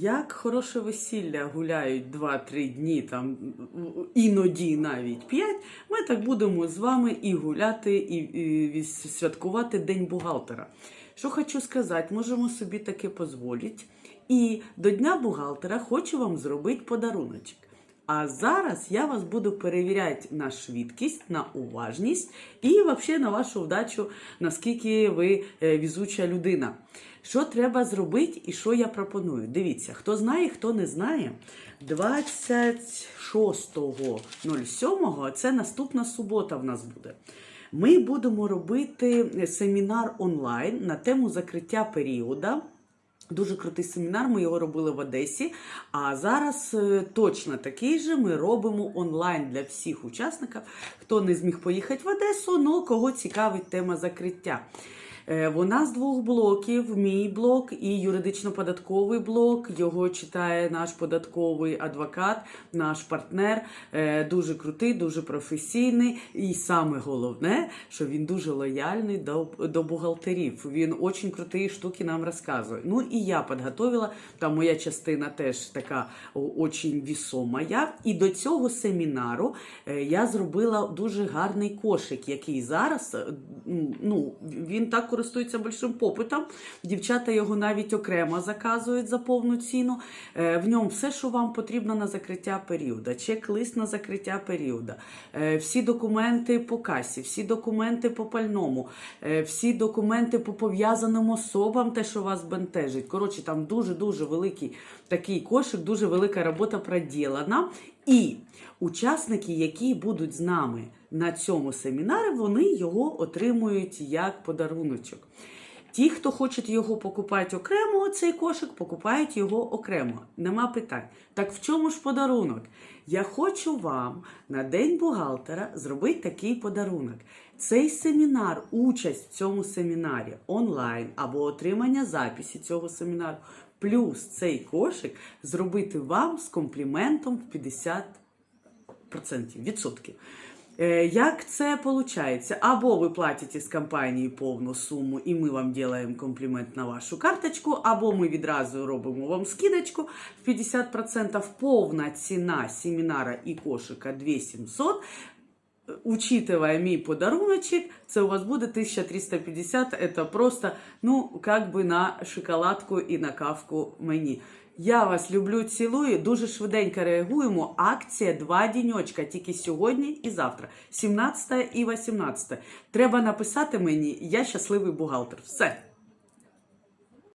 Як хороше весілля гуляють 2-3 дні, там іноді навіть 5, ми так будемо з вами і гуляти, і, і святкувати День бухгалтера. Що хочу сказати, можемо собі таке дозволити. І до Дня бухгалтера хочу вам зробити подаруночок. А зараз я вас буду перевіряти на швидкість, на уважність і взагалі на вашу вдачу, наскільки ви е, візуча людина. Що треба зробити і що я пропоную? Дивіться, хто знає, хто не знає. 26.07 це наступна субота в нас буде. Ми будемо робити семінар онлайн на тему закриття періоду. Дуже крутий семінар, ми його робили в Одесі. А зараз е, точно такий же ми робимо онлайн для всіх учасників, хто не зміг поїхати в Одесу, але кого цікавить тема закриття. Е, Вона з двох блоків: мій блок і юридично-податковий блок. Його читає наш податковий адвокат, наш партнер. Е, Дуже крутий, дуже професійний. І саме головне, що він дуже лояльний до, до бухгалтерів. Він дуже круті штуки нам розказує. Ну і я підготовила, там моя частина теж така дуже вісома. І до цього семінару е, я зробила дуже гарний кошик, який зараз ну, він так користується большим попитом. Дівчата його навіть окремо заказують за повну ціну. Е, В ньому все, що вам потрібно на закриття періоду, чек-лист на закриття періоду, е, всі документи по касі, всі документи по пальному, е, всі документи по пов'язаним особам, те, що вас бентежить. Коротше, там дуже-дуже великий такий кошик, дуже велика робота проділена. І учасники, які будуть з нами на цьому семінарі, вони його отримують як подаруночок. Ті, хто хочуть його покупати окремо, цей кошик, покупають його окремо. Нема питань. Так в чому ж подарунок? Я хочу вам на День бухгалтера зробити такий подарунок. Цей семінар, участь в цьому семінарі онлайн або отримання записі цього семінару, плюс цей кошик зробити вам з компліментом в 50% відсотків. Е, Як це виходить? Або ви платите з компанії повну суму, і ми вам робимо комплімент на вашу карточку, або ми відразу робимо вам скидочку в 50%. Повна ціна семінара і кошика 2700. Учитывая мій подаруночек, це у вас буде 1350. Это просто, ну, как би на шоколадку і на кавку мені. Я вас люблю, цілую. Дуже швиденько реагуємо. Акція два діньочка, тільки сьогодні і завтра, 17 і 18. Треба написати мені, я щасливий бухгалтер. Все.